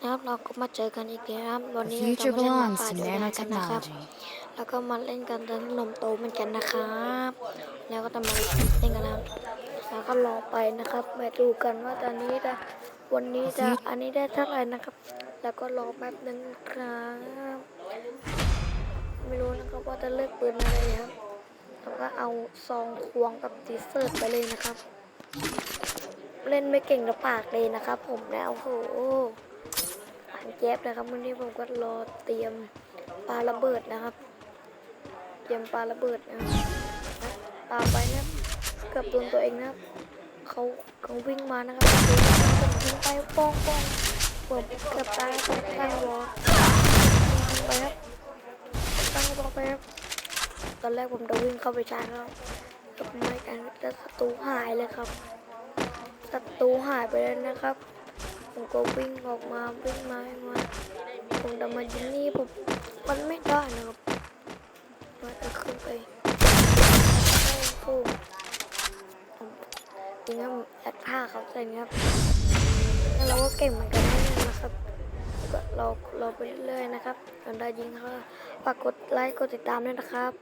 นะครับเราก็มาเจอกันอีกแล้วนะครับวัน The นี้เราจะ future มาเล่นหมา belongs ป่า to เดียวกันนะครับ nanotechnology. แล้วก็มาเล่นกันตอนนมโตเหมือนกันนะครับ แล้วก็จะมาเล่นกันนะครับแล้วก็รอไปนะครับมาดูกันว่าตอนนี้จะวันนี้จะอันนี้ได้เท่าไหร่นะครับ แล้วก็รอแป๊บหนึงครับไม่รู้นะครับว่าจะเลือกปืนอะไรครับแล้วก็เอาซองควงกับตีเซิร์ตไปเลยนะครับ เล่นไม่เก่งกระปากเลยนะครับ ผมนะโอ้โหอ่าน แก๊บนะครับวันนี้ผมก็รอเตรียมปลาระเบิดนะครับ เตรียมปลาระเบิดนะครับปาไปนะครับเกือบโดนตัวเองนะเขาเขาวิ่งมานะครับผมยิงไปป้องป้องผมเกือบตายตั้งวอยิงไปครับตั้งวอไปครับตอนแรกผมจะวิ่งเข้าไปชาร์จครับแต่ไม่กันแต่ศัตรูหายเลยครับศัตรูหายไปแล้วนะครับ ผมก็วิ่งออกมาวิ่งมาวิ่งมาผมจะมายิงนี่ผมมันไม่ได้นะครับว่าจะขึ้นไปโอ้โหผมจริงๆผมแอดท่าเขาใส่ครับแล้วเราก็เก่งเหมือนกันนะนะครับก็เราเราไปเรื่อยๆนะครับจนได้ยิงเขาฝากกดไลค์กดติดตามด้วยนะครับ